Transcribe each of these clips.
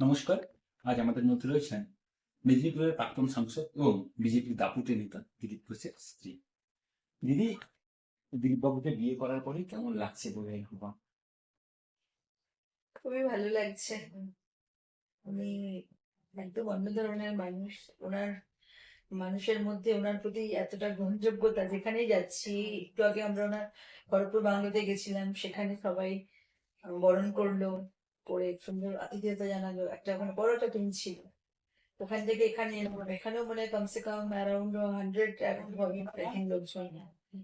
নমস্কার, আজ আমাদের মধ্যে রয়েছেন মেদিনীপুরের প্রাক্তন সাংসদ এবং বিজেপির দাপুটে নেতা দিলীপ ঘোষের স্ত্রী। দিদি দিলীপ বাবুকে বিয়ে করার পরে কেমন লাগছে বলে ভাবা খুবই ভালো লাগছে। উনি একদম অন্য ধরনের মানুষ। ওনার মানুষের মধ্যে ওনার প্রতি এতটা গ্রহণযোগ্যতা, যেখানেই যাচ্ছি, একটু আগে আমরা ওনার খড়গপুর বাংলাতে গেছিলাম, সেখানে সবাই বরণ করল। করে সুন্দর আতিথেয়তা জানালো। একটা ওখানে বড় একটা টিম ছিল। ওখান থেকে এখানে এখানেও মনে কমসে কম অ্যারাউন্ড হান্ড্রেড ট্রেকিং লোকজন।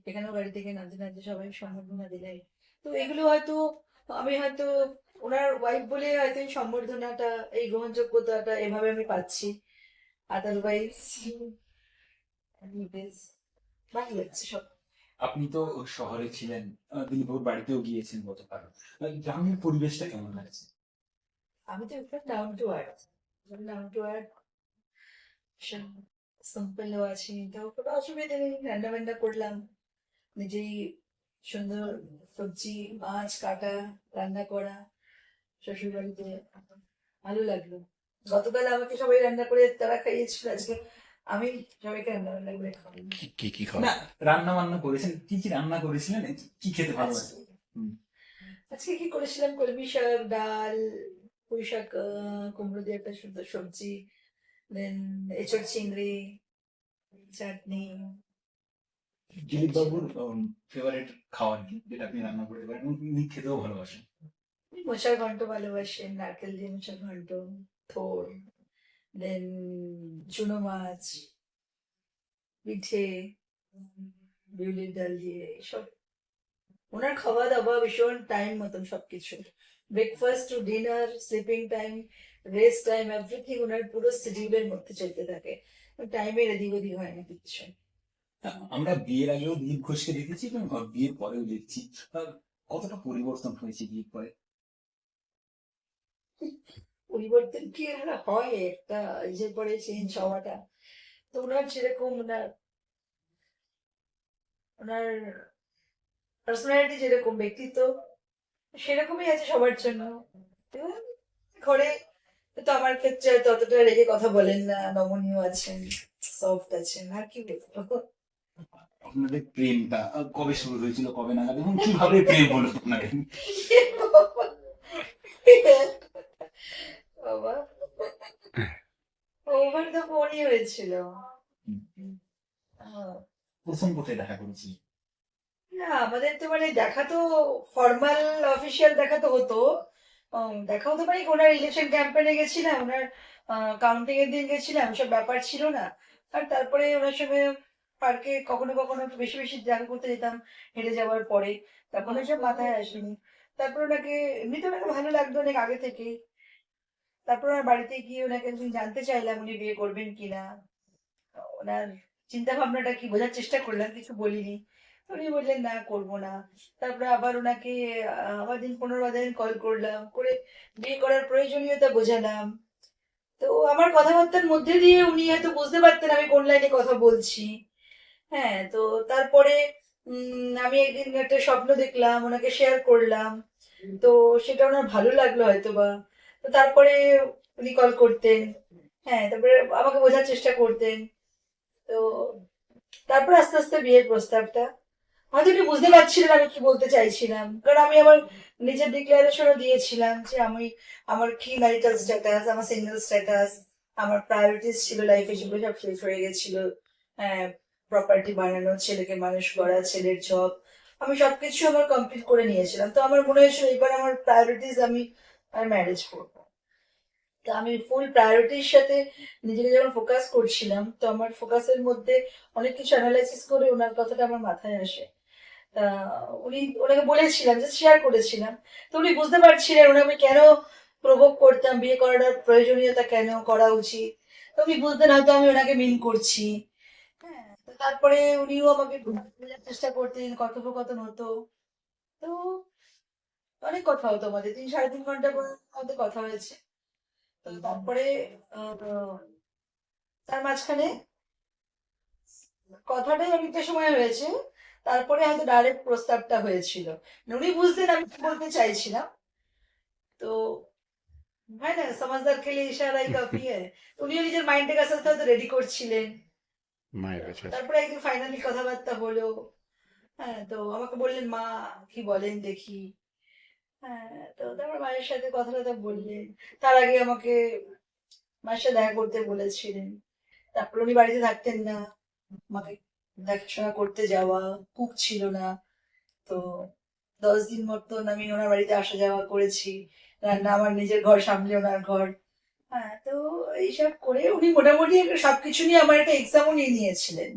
এখানেও গাড়ি থেকে নাচতে নাচতে সবাই সম্বর্ধনা দিলেন তো এগুলো হয়তো আমি হয়তো ওনার ওয়াইফ বলে হয়তো এই সম্বর্ধনাটা, এই গ্রহণযোগ্যতাটা এভাবে আমি পাচ্ছি। আদারওয়াইজ ভালো লাগছে সব। আপনি তো শহরে ছিলেন আহ, দিলীপ বাবুর বাড়িতেও গিয়েছেন গতকাল। গ্রামের পরিবেশটা কেমন লাগছে? আমি তো একদম down to earth down to earth আছি তো কোনো অসুবিধা নেই। রান্না বান্না করলাম নিজেই সুন্দর সবজি মাছ কাটা রান্না করা শ্বশুর বাড়িতে ভালো লাগল। গতকাল আমাকে সবাই রান্না করে তারা খাইয়েছিল আজকে আমি সবাইকে রান্না বান্না করে কি কি না রান্না বান্না করেছেন কি কি রান্না করেছিলেন? কি খেতে ভালো লাগে আজকে কি করেছিলাম? কলমি শাক ডাল পুঁই শাক কুমড়ো দিয়ে একটা সুন্দর সবজি দেন এঁচড় চিংড়ি চাটনি। দিলীপ বাবুর ফেভারিট খাবার কি যেটা আপনি রান্না করতে পারেন? উনি খেতেও ভালোবাসেন। মোচার ঘন্ট ভালোবাসেন নারকেল দিয়ে মোচার ঘন্ট থোর। দেন চুনো মাছ পিঠে বিউলির ডাল দিয়ে এসব ওনার খাওয়া দাওয়া ভীষণ টাইম মতন সবকিছু। Breakfast to dinner sleeping time rest time everything ওনার পুরো শিডিউলের মধ্যে চলতে থাকে। টাইমের এদিক ওদিক হয় না কিছু। আমরা বিয়ের আগেও দিলীপ ঘোষকে দেখেছি এবং বিয়ের পরেও দেখছি। কতটা পরিবর্তন হয়েছে বিয়ের পরে? পরিবর্তন কি আর হয় একটা যে পরে চেঞ্জ হওয়াটা। তো ওনার যেরকম ওনার ওনার পার্সোনালিটি যেরকম ব্যক্তিত্ব সেরকমই আছে সবার জন্য। ঘরে তো আমার ক্ষেত্রে ততটা রেগে কথা বলেন না নমনীয় আছেন সফট আছেন আর কি বলব? আপনাদের প্রেমটা কবে শুরু হয়েছিল কবে নাগাদ এবং কীভাবে প্রেম হলো আপনাদের বাবা ওভার হয়েছিল আহ, প্রথম কোথায় দেখা করেছি না আমাদের তো মানে দেখা তো ফর্মাল অফিসিয়াল দেখা তো হতো। দেখা হতো ওনার ইলেকশন ক্যাম্পেনে গেছিলাম ওনার কাউন্টিং এর দিন গেছিলাম সব ব্যাপার ছিল না। আর তারপরে ওনার সঙ্গে পার্কে কখনো কখনো একটু বেশি বেশি দেখা করতে যেতাম হেঁটে যাওয়ার পরে। তখন ওইসব মাথায় আসেনি। তারপর ওনাকে এমনিতে ওনাকে ভালো লাগতো অনেক আগে থেকেই। তারপর ওনার বাড়িতে গিয়ে ওনাকে একদিন জানতে চাইলাম উনি বিয়ে করবেন কিনা? ওনার চিন্তা ভাবনাটা কি বোঝার চেষ্টা করলাম, কিছু বলিনি। উনি বললেন, না, করব না। তারপরে আবার ওনাকে আবার দিন পনেরো দিন কল করলাম, করে বিয়ে করার প্রয়োজনীয়তা বোঝালাম। তো আমার কথাবার্তার মধ্যে দিয়ে উনি হয়তো বুঝতে পারতেন আমি কোন লাইনে কথা বলছি। হ্যাঁ তো তারপরে আমি একদিন একটা স্বপ্ন দেখলাম, ওনাকে শেয়ার করলাম। তো সেটা ওনার ভালো লাগল হয়তো বা তো তারপরে উনি কল করতেন। হ্যাঁ তারপরে আমাকে বোঝার চেষ্টা করতেন। তো তারপর আস্তে আস্তে বিয়ের প্রস্তাবটা। হয়তো উনি বুঝতে পারছিলেন আমি কি বলতে চাইছিলাম। কারণ আমি আমার নিজের ডিক্লারেশনও দিয়েছিলাম যে আমি, আমার কি ম্যারিটাল স্ট্যাটাস আমার সিঙ্গেল স্ট্যাটাস আমার প্রায়োরিটিস ছিল লাইফে সেগুলো সব শেষ হয়ে গেছিল। হ্যাঁ প্রপার্টি বানানো, ছেলেকে মানুষ করা, ছেলের জব আমি সবকিছু আমার কমপ্লিট করে নিয়েছিলাম। তো আমার মনে হয়েছিল এবার আমার প্রায়োরিটিস আমি ম্যারেজ করব। তো আমি ফুল প্রায়োরিটির সাথে নিজেকে যখন ফোকাস করছিলাম, তো আমার ফোকাসের মধ্যে অনেক কিছু অ্যানালাইসিস করে ওনার কথাটা আমার মাথায় আসে। উনি, ওনাকে বলেছিলাম যে শেয়ার করেছিলাম। তো উনি বুঝতে পারছিলেন ওনাকে আমি কেন প্রভোগ করতাম, বিয়ে করার প্রয়োজনীয়তা কেন করা উচিত। তো উনি বুঝতেন হয়তো আমি ওনাকে মিন করছি। হ্যাঁ তো তারপরে উনিও আমাকে বোঝার চেষ্টা করতেন, কথোপকথন হতো। তো অনেক কথা হতো আমাদের, তিন সাড়ে তিন ঘণ্টা পর্যন্ত কথা হয়েছে। তারপরে তার মাঝখানে কথাটাই অনেকটা সময় হয়েছে তারপরে হয়তো ডাইরেক্ট প্রস্তাবটা হয়েছিল। উনি বুঝতেন আমি কি বলতে চাইছিলাম। তো হয় না সমাজদার খেলে ইশারাই কাফি হ্যায় উনিও নিজের মাইন্ডের কাছে আস্তে আস্তে রেডি করছিলেন। তারপরে একদিন ফাইনালি কথাবার্তা হলো। হ্যাঁ তো আমাকে বললেন মা কি বলেন দেখি। হ্যাঁ তো তারপর মায়ের সাথে কথা টথা বললেন তার আগে আমাকে মায়ের সাথে দেখা করতে বলেছিলেন। তারপর উনি বাড়িতে থাকতেন না। আমাকে দেখাশোনা করতে যাওয়া কুক ছিল না। তো দশ দিন মতন আমি ওনার বাড়িতে আসা যাওয়া করেছি। রান্না আমার নিজের ঘর সামলে ওনার ঘর। হ্যাঁ তো এইসব করে উনি মোটামুটি সবকিছু নিয়ে আমার একটা এক্সামও নিয়ে নিয়েছিলেন।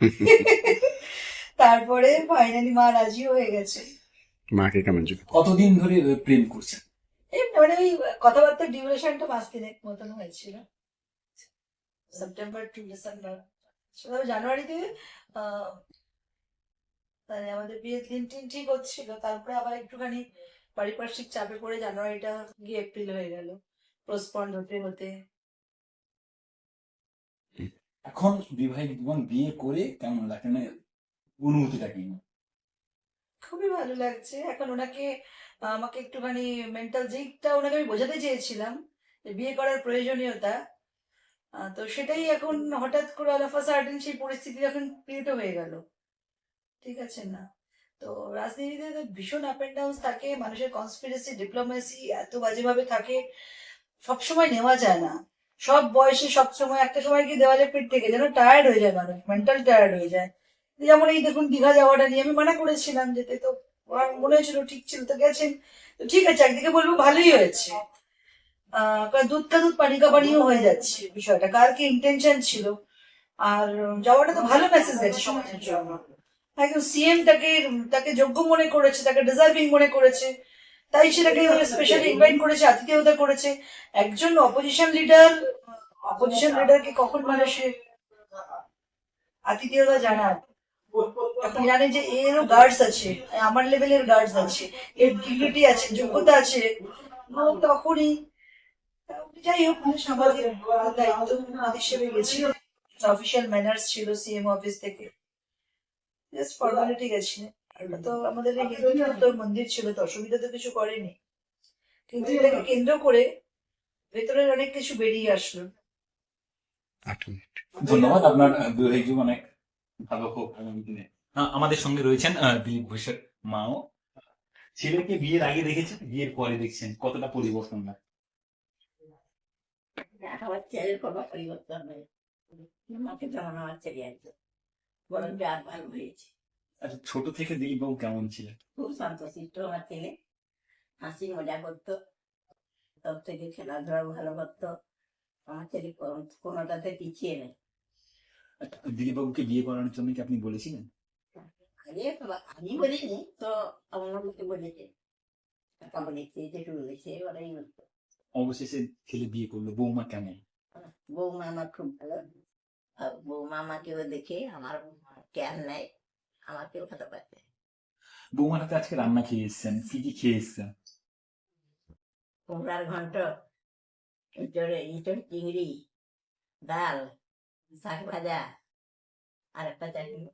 তারপরে ফাইনালি মা রাজি হয়ে গেছে। মাকে কেমন ছিল? কতদিন ধরে প্রেম করছেন? মানে ওই কথাবার্তার ডিউরেশনটা মাস তিনেক মতন হয়েছিল। সেপ্টেম্বর টু ডিসেম্বর জানুয়ারিতে মানে আমাদের বিয়ের দিন টিন ঠিক হচ্ছিল। তারপরে আবার একটুখানি পারিপার্শ্বিক চাপে পড়ে জানুয়ারিটা গিয়ে এপ্রিল হয়ে গেল পোস্টপন্ড হতে হতে। এখন বিবাহিত জীবন বিয়ে করে কেমন লাগে না অনুভূতিটা কি? খুবই ভালো লাগছে। এখন ওনাকে, আমাকে একটুখানি মেন্টাল দিকটা ওনাকে আমি বোঝাতে চেয়েছিলাম যে বিয়ে করার প্রয়োজনীয়তা। তো সেটাই এখন হঠাৎ করে আলাফা সার্টেন সেই পরিস্থিতি এখন ক্রিয়েট হয়ে গেল। ঠিক আছে না? তো রাজনীতিতে তো ভীষণ আপ অ্যান্ড ডাউন থাকে, মানুষের কনস্পিরেসি ডিপ্লোমেসি এত বাজেভাবে থাকে, সবসময় নেওয়া যায় না। সব বয়সে সবসময় একটা সময় গিয়ে দেওয়ালে পিঠ থেকে যেন টায়ার্ড হয়ে যায় মানুষ মেন্টাল টায়ার্ড হয়ে যায়। যেমন এই দেখুন দীঘা যাওয়াটা নিয়ে আমি মানা করেছিলাম যেতে, তো মনে হয়েছিল ঠিক ছিল, তো গেছেন। তো ঠিক আছে, একদিকে বলব ভালোই হয়েছে। দুধ কা দুধ, পানি কা পানিও হয়ে যাচ্ছে বিষয়টা, কার কি ইন্টেনশন ছিল। আর যাওয়াটা তো ভালো মেসেজ গেছে সমাজের জন্য। একদম সিএম তাকে তাকে যোগ্য মনে করেছে, তাকে ডিজার্ভিং মনে করেছে। তাই সেটাকে স্পেশালি ইনভাইট করেছে, আতিথেয়তা করেছে। একজন অপোজিশন লিডার অপোজিশন লিডারকে কখন মানুষের আতিথেয়তা জানায় এখন জানে যে এরও গার্ডস আছে, আমার লেভেলের গার্ডস আছে, এর ডিগনিটি আছে, যোগ্যতা আছে। তখনই, যাই হোক সমাজের দায়িত্ব হিসেবে গেছিল অফিসিয়াল ম্যানার্স ছিল সিএম অফিস থেকে। জাস্ট ফর্মালিটি এটা তো আমাদের হিন্দু মন্দির ছিল, তো অসুবিধা তো কিছু করেনি। কিন্তু এটাকে কেন্দ্র করে ভেতরের অনেক কিছু বেরিয়ে আসলো। ধন্যবাদ, আপনার অনেক ভালো হোক আগামী দিনে আমাদের সঙ্গে রয়েছেন আহ, দিলীপ ঘোষের মাও। ছেলেকে বিয়ের আগে দেখেছেন? বিয়ের পরে দেখছেন? কতটা পরিবর্তন লাগে আমার ছেলের কোনো পরিবর্তন নেই। আমাকে যেমন আমার ছেলে আছে বরং ভালো হয়েছে। আচ্ছা ছোট থেকে দিলীপ বাবু কেমন ছিলেন? খুব শান্তশিষ্ট আমার ছেলে। হাসি মজা করতো। সব থেকে খেলাধুলা ভালো করতো। আমার ছেলে কোনো- কোনোটাতে পিছিয়ে নেই। আচ্ছা, দিলীপ বাবুকে বিয়ে করানোর জন্য কি আপনি বলেছিলেন? আমি বলিনি তো আমার লোকে বলেছে। কাকা বলেছে জেঠু বলেছে ওরাই বলতো অবশেষে ছেলে বিয়ে করল বৌমা কেমন? বৌমা আমার খুব ভালো। বৌমা আমাকেও দেখে আমার কেয়ার নেয় আমাকেও খেতে পারছে বৌমার হাতে আজকে রান্না খেয়ে এসছেন কি কি খেয়ে এসছেন? কুমড়ার ঘন্ট ইঁচড়ে ইঁচড় চিংড়ি ডাল শাক ভাজা আর একটা চাটনি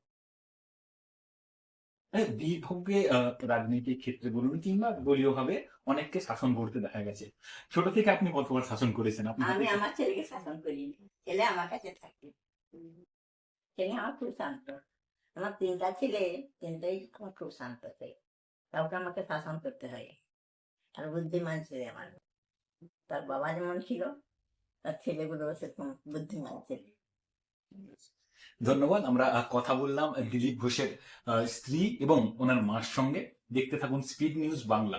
রাজনীতির ক্ষেত্রে বলুন কিংবা দলীয় ভাবে অনেককে শাসন করতে দেখা গেছে ছোট থেকে আপনি কতবার শাসন করেছেন আপনি আমি আমার ছেলেকে শাসন করিনি ছেলে আমার কাছে থাকে ছেলে আমার খুব শান্ত আমার তিনটা ছেলে তিনটাই আমার খুব শান্ত ছেলে কাউকে আমাকে শাসন করতে হয় আর বুদ্ধিমান ছেলে আমার তার বাবা যেমন ছিল তার ছেলেগুলো সেরকম বুদ্ধিমান ছেলে ধন্যবাদ। আমরা কথা বললাম, দিলীপ ঘোষের স্ত্রী এবং ওনার মার সঙ্গে। দেখতে থাকুন স্পিড নিউজ বাংলা।